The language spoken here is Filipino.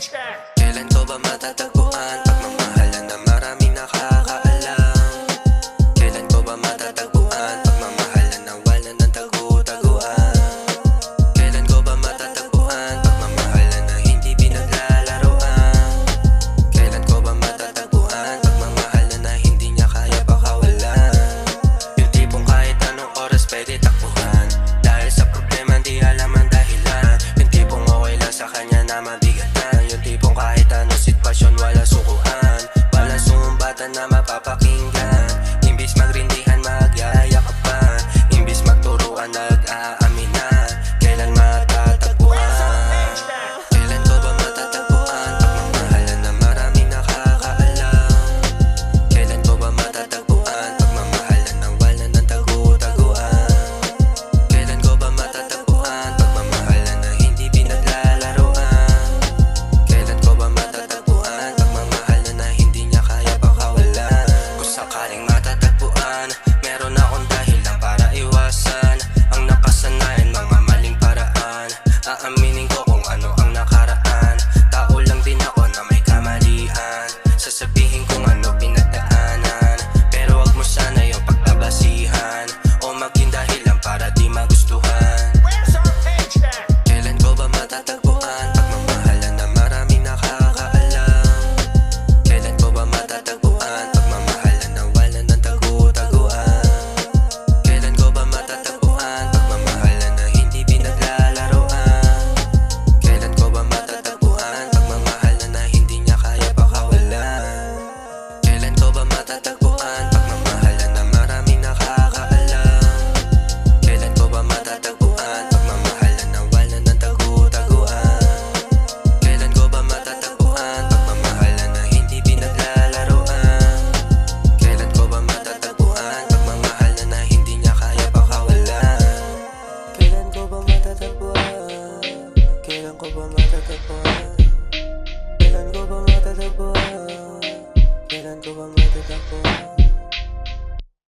Kailan ko ba matatagpuan fashion matatagpuan Meron akong ba